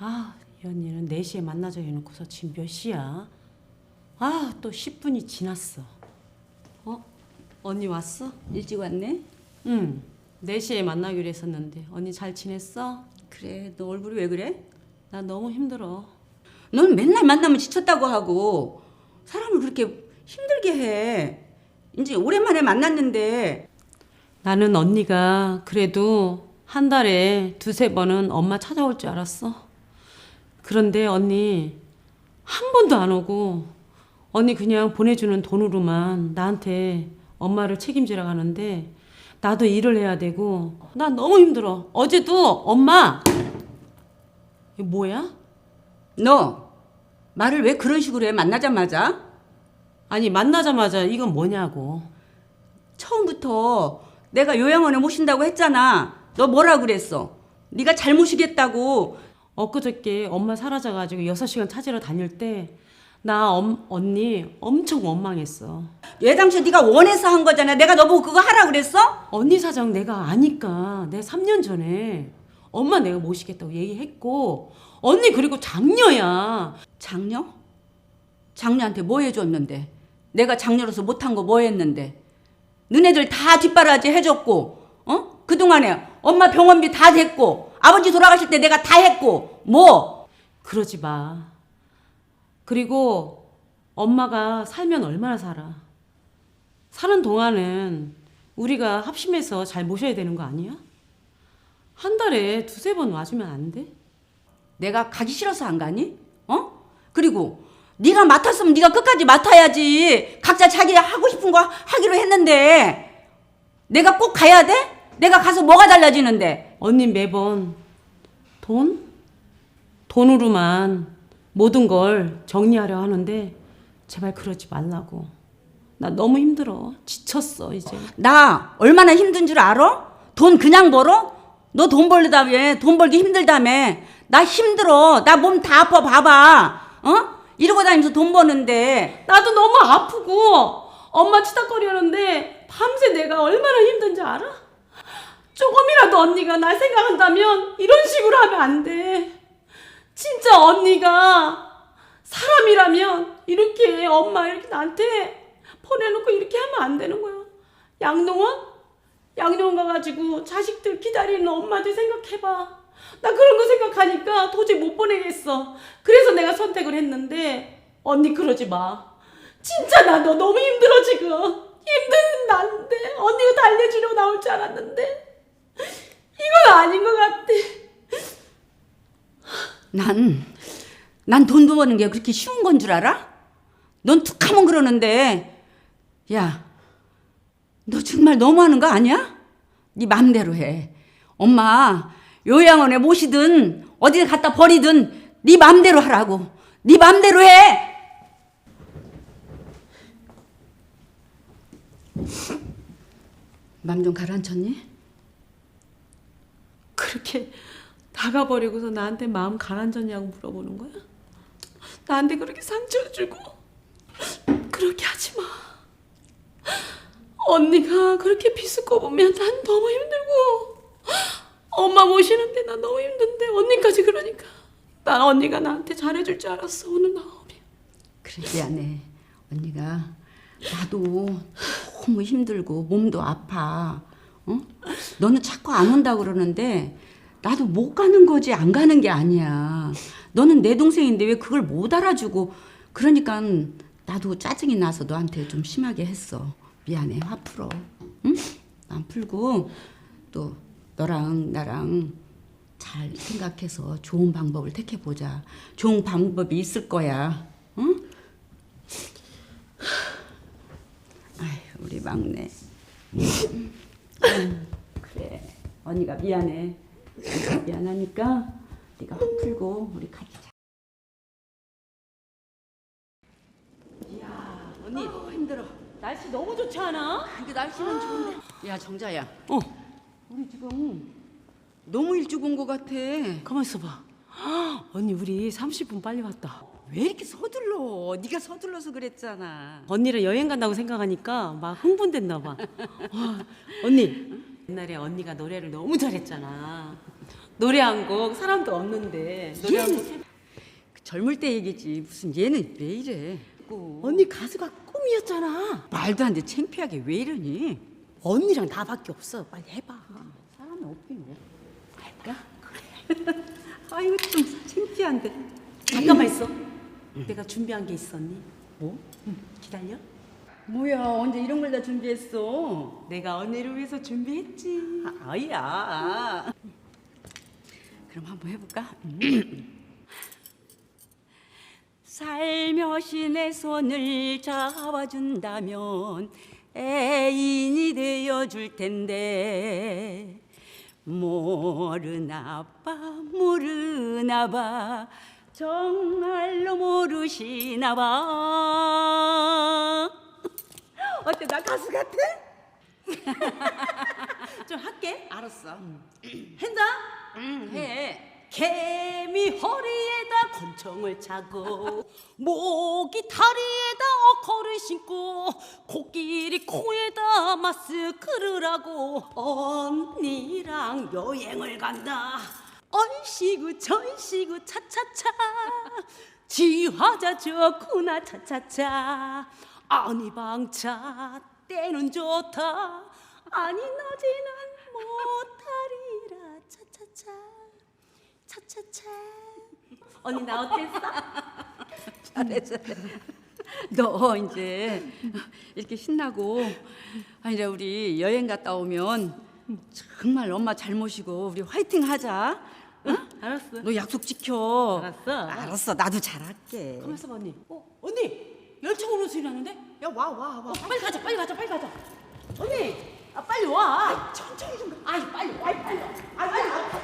아, 이 언니는 4시에 만나자 해놓고서 지금 몇 시야? 아, 또 10분이 지났어. 어? 언니 왔어? 일찍 왔네? 응. 4시에 만나기로 했었는데 언니 잘 지냈어? 그래, 너 얼굴이 왜 그래? 나 너무 힘들어. 넌 맨날 만나면 지쳤다고 하고 사람을 그렇게 힘들게 해. 이제 오랜만에 만났는데 나는 언니가 그래도 한 달에 두세 번은 엄마 찾아올 줄 알았어. 그런데 언니 한 번도 안 오고 언니 그냥 보내주는 돈으로만 나한테 엄마를 책임지라 하는데 나도 일을 해야 되고 나 너무 힘들어. 어제도 엄마 뭐야? 너 말을 왜 그런 식으로 해? 만나자마자 아니 만나자마자 이건 뭐냐고. 처음부터 내가 요양원에 모신다고 했잖아. 너 뭐라 그랬어? 네가 잘 모시겠다고. 엊그저께 엄마 사라져가지고 6시간 찾으러 다닐 때나 언니 엄청 원망했어. 얘 당시 네가 원해서 한 거잖아. 내가 너보고 그거 하라 그랬어? 언니 사정 내가 아니까 내가 3년 전에 엄마 내가 모시겠다고 얘기했고 언니 그리고 장녀야. 장녀? 장녀한테 뭐 해줬는데? 내가 장녀로서 못한 거 뭐 했는데? 너네들 다 뒷바라지 해줬고, 어? 그동안에 엄마 병원비 다 됐고, 아버지 돌아가실 때 내가 다 했고, 뭐? 그러지 마. 그리고 엄마가 살면 얼마나 살아. 사는 동안은 우리가 합심해서 잘 모셔야 되는 거 아니야? 한 달에 두세 번 와주면 안 돼? 내가 가기 싫어서 안 가니? 어? 그리고 네가 맡았으면 네가 끝까지 맡아야지. 각자 자기 하고 싶은 거 하기로 했는데 내가 꼭 가야 돼? 내가 가서 뭐가 달라지는데? 언니 매번 돈? 돈으로만 모든 걸 정리하려 하는데 제발 그러지 말라고. 나 너무 힘들어. 지쳤어, 이제. 나 얼마나 힘든 줄 알아? 돈 그냥 벌어? 너 돈 벌다며 돈 벌기 힘들다며 나 힘들어 나 몸 다 아파 봐봐 어? 이러고 다니면서 돈 버는데 나도 너무 아프고 엄마 치닥거리는데 밤새 내가 얼마나 힘든지 알아? 조금이라도 언니가 날 생각한다면 이런 식으로 하면 안 돼. 진짜 언니가 사람이라면 이렇게 엄마 이렇게 나한테 보내놓고 이렇게 하면 안 되는 거야. 양농원? 양농원 가가지고 자식들 기다리는 엄마들 생각해봐. 나 그런 거 생각하니까 도저히 못 보내겠어. 그래서 내가 선택을 했는데 언니 그러지 마. 진짜 나 너 너무 힘들어 지금. 힘든 난데 언니가 달래주려고 나올 줄 알았는데 이건 아닌 것 같아. 난 난돈 버는 게 그렇게 쉬운 건 줄 알아? 넌 툭하면 그러는데 야 너 정말 너무하는 거 아니야? 네 맘대로 해 엄마 요양원에 모시든 어디 갖다 버리든 네 맘대로 하라고 네 맘대로 해 맘 좀 가라앉혔니? 그렇게 나가버리고서 나한테 마음 가라앉았냐고 물어보는 거야? 나한테 그렇게 상처 주고 그렇게 하지 마. 언니가 그렇게 비스고 보면 난 너무 힘들고 엄마 모시는데 나 너무 힘든데 언니까지 그러니까 난 언니가 나한테 잘해줄 줄 알았어 오늘 나오면 그래 미안해 언니가 나도 너무 힘들고 몸도 아파 어? 너는 자꾸 안 온다고 그러는데 나도 못 가는 거지 안 가는 게 아니야. 너는 내 동생인데 왜 그걸 못 알아주고? 그러니까 나도 짜증이 나서 너한테 좀 심하게 했어. 미안해 화 풀어. 응? 안 풀고 또 너랑 나랑 잘 생각해서 좋은 방법을 택해 보자. 좋은 방법이 있을 거야. 응? 아휴 우리 막내. 음, 그래. 언니가 미안해 미안하니까 네가 화 풀고 우리 같이 자. 이야 언니 너무 힘들어. 날씨 너무 좋지 않아? 이게 날씨는 좋은데. 야 정자야. 어. 우리 지금 너무 일찍 온 것 같아. 왜 가만 있어봐. 언니 우리 30분 빨리 왔다. 이렇게 서둘러? 네가 서둘러서 그랬잖아. 언니를 여행 간다고 생각하니까 막 흥분됐나 봐. 와, 언니 옛날에 언니가 노래를 너무 잘했잖아. 노래 한 곡 사람도 없는데 노래 한 곡. 해- 그 젊을 때 얘기지 무슨 얘는 왜 이래? 꼭. 언니 가수가 꿈이었잖아. 말도 안 돼 창피하게 왜 이러니? 언니랑 나밖에 없어. 빨리 해봐. 사람이 없긴 왜? 할까? 그래. 아이고 좀 창피한데. 잠깐만 있어. 내가 준비한 게 있어 언니. 뭐? 기다려. 뭐야 언제 이런 걸 다 준비했어? 내가 언니를 위해서 준비했지. 아, 아야. 그럼 한번 해볼까? 살며시 내 손을 잡아준다면 애인이 되어줄 텐데 모르나 봐 모르나 봐 정말로 모르시나 봐 어때? 나 가수 같아? 좀 할게. 알았어. 한다. 응, 해. 개미 허리에다 권총을 차고 모기 다리에다 어커를 신고 코끼리 코에다 마스크를 하고 언니랑 여행을 간다. 얼씨구 전씨구 차차차. 지화자 좋구나 차차차 아니 방차 때는 좋다 아니 낮에는 못하리라 차차차 차차차 언니 나 어땠어? 잘했어. 너 이제 이렇게 신나고 아 이제 우리 여행 갔다 오면 정말 엄마 잘 모시고 우리 화이팅 하자. 응? 알았어 너 약속 지켜. 알았어. 알았어. 나도 잘할게. 가만 있어 봐 언니 어? 언니 열차 오는 소리 나는데? 야, 와, 와, 와. 어, 빨리 가자, 빨리 가자, 빨리 가자. 언니, 아, 빨리 와. 천천히 좀 가. 아이, 빨리 와, 빨리 와. 아이, 빨리 와.